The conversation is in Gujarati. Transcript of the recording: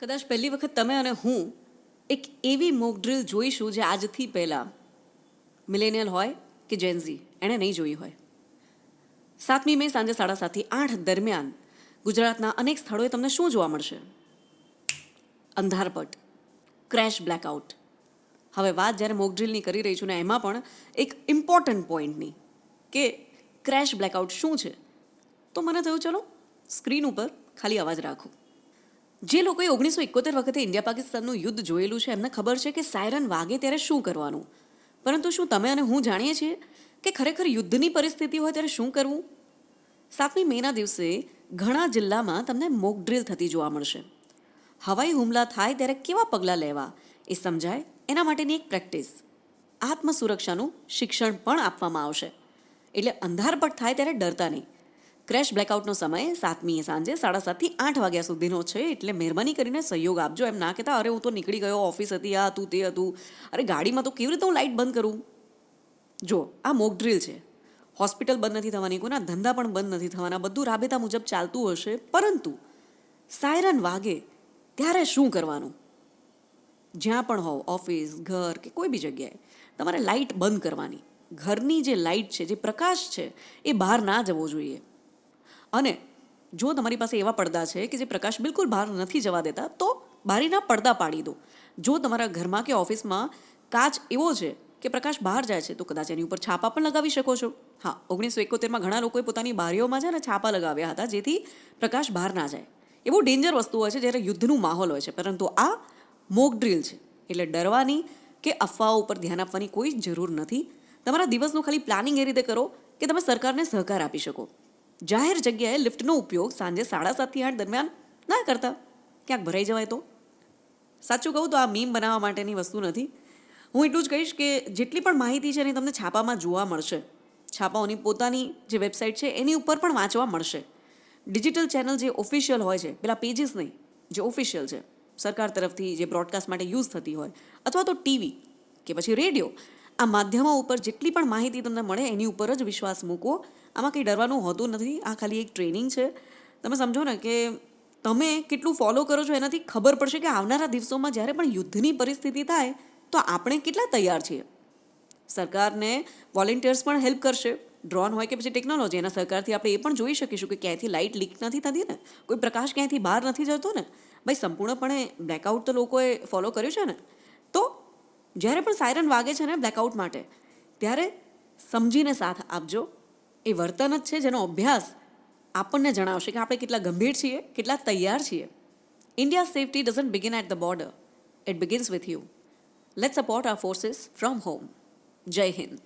કદાચ પહેલી વખત તમે અને હું એક એવી મોક ડ્રિલ જોઈશું જે આજથી પહેલાં મિલેનિયલ હોય કે જેન્ઝી એણે નહીં જોઈ હોય. સાતમી મે સાંજે સાડા સાતથી આઠ દરમિયાન ગુજરાતના અનેક સ્થળોએ તમને શું જોવા મળશે? અંધારપટ ક્રેશ બ્લેકઆઉટ હવે વાત જ્યારે મોક ડ્રિલની કરી રહી છું ને એમાં પણ એક ઇમ્પોર્ટન્ટ પોઈન્ટની કે ક્રેશ બ્લેકઆઉટ શું છે? તો મને થયું, ચલો સ્ક્રીન ઉપર ખાલી અવાજ રાખો. જે લોકોએ ઓગણીસો એકોતેર વખતે ઇન્ડિયા પાકિસ્તાનનું યુદ્ધ જોયેલું છે, એમને ખબર છે કે સાયરન વાગે ત્યારે શું કરવાનું? પરંતુ શું તમે અને હું જાણીએ છીએ કે ખરેખર યુદ્ધની પરિસ્થિતિ હોય ત્યારે શું કરવું? સાતમી મેના દિવસે ઘણા જિલ્લામાં તમને મોક ડ્રિલ થતી જોવા મળશે. હવાઈ હુમલા થાય ત્યારે કેવા પગલાં લેવા એ સમજાય એના માટેની એક પ્રેક્ટિસ. આત્મસુરક્ષાનું શિક્ષણ પણ આપવામાં આવશે. એટલે અંધારપટ થાય ત્યારે ડરતા નહીં. ક્રેશ બ્લેકઆઉટનો સમય સાતમીએ સાંજે સાડા સાતથી આઠ વાગ્યા સુધીનો છે એટલે મહેરબાની કરીને સહયોગ આપજો. એમ ના કહેતા અરે હું તો નીકળી ગયો, ઓફિસ હતી, આ હતું, તે હતું. અરે ગાડીમાં તો કેવી રીતે હું લાઇટ બંધ કરું? જો, આ મોક ડ્રિલ છે. હોસ્પિટલ બંધ નથી થવાની, કોઈના ધંધા પણ બંધ નથી થવાના, બધું રાબેતા મુજબ ચાલતું હશે. પરંતુ સાયરન વાગે ત્યારે શું કરવાનું? જ્યાં પણ હોવ, ઓફિસ, ઘર કે કોઈ બી જગ્યાએ, તમારે લાઇટ બંધ કરવાની. ઘરની જે લાઇટ છે, જે પ્રકાશ છે, એ બહાર ના જવો જોઈએ. અને જો તમારી પાસે એવા પડદા છે કે જે પ્રકાશ બિલકુલ બહાર નથી જવા દેતા, તો બારીના પડદા પાડી દો. જો તમારા ઘરમાં કે ઓફિસમાં કાચ એવો છે કે પ્રકાશ બહાર જાય છે, તો કદાચ એની ઉપર છાપા પણ લગાવી શકો છો. હા, ઓગણીસો એકોતેરમાં ઘણા લોકોએ પોતાની બારીઓમાં છે ને છાપા લગાવ્યા હતા, જેથી પ્રકાશ બહાર ના જાય. એવું ડેન્જર વસ્તુ હોય છે જ્યારે યુદ્ધનું માહોલ હોય છે, પરંતુ આ મોક ડ્રિલ છે. એટલે ડરવાની કે અફવાઓ ઉપર ધ્યાન આપવાની કોઈ જરૂર નથી. તમારા દિવસનું ખાલી પ્લાનિંગ એ રીતે કરો કે તમે સરકારને સહકાર આપી શકો. જાહેર જગ્યાએ લિફ્ટનો ઉપયોગ સાંજે સાડા સાતથી આઠ દરમિયાન ના કરતા. ક્યાંક ભરાઈ જવાય તો? સાચું કહું તો આ મીમ બનાવવા માટેની વસ્તુ નથી. હું એટલું જ કહીશ કે જેટલી પણ માહિતી છે એની તમને છાપામાં જોવા મળશે. છાપાઓની પોતાની જે વેબસાઇટ છે એની ઉપર પણ વાંચવા મળશે. ડિજિટલ ચેનલ જે ઓફિશિયલ હોય છે, પેલા પેજીસ નહીં, જે ઓફિશિયલ છે, સરકાર તરફથી જે બ્રોડકાસ્ટ માટે યુઝ થતી હોય, અથવા તો ટીવી કે પછી રેડિયો, આ માધ્યમો ઉપર જેટલી પણ માહિતી તમને મળે એની ઉપર જ વિશ્વાસ મૂકો આમાં કંઈ ડરવાનું હોતું નથી, આ ખાલી એક ટ્રેનિંગ છે. તમે સમજો ને કે તમે કેટલું ફોલો કરો છો એનાથી ખબર પડશે કે આવનારા દિવસોમાં જ્યારે પણ યુદ્ધની પરિસ્થિતિ થાય, તો આપણે કેટલા તૈયાર છીએ. સરકારને વોલેન્ટિયર્સ પણ હેલ્પ કરશે. ડ્રોન હોય કે પછી ટેકનોલોજી એના સરકારથી આપણે એ પણ જોઈ શકીશું કે ક્યાંયથી લાઇટ લીક નથી થતી ને, કોઈ પ્રકાશ ક્યાંયથી બહાર નથી જતો ને. ભાઈ, સંપૂર્ણપણે બ્લેકઆઉટ તો લોકોએ ફોલો કર્યું છે ને. તો જ્યારે પણ સાયરન વાગે છે ને બ્લેકઆઉટ માટે, ત્યારે સમજીને સાથ આપજો. એ વર્તન જ છે જેનો અભ્યાસ આપણને જણાવશે કે આપણે કેટલા ગંભીર છીએ, કેટલા તૈયાર છીએ. India safety doesn't begin at the border it begins with you let support our forces from home જય હિન્દ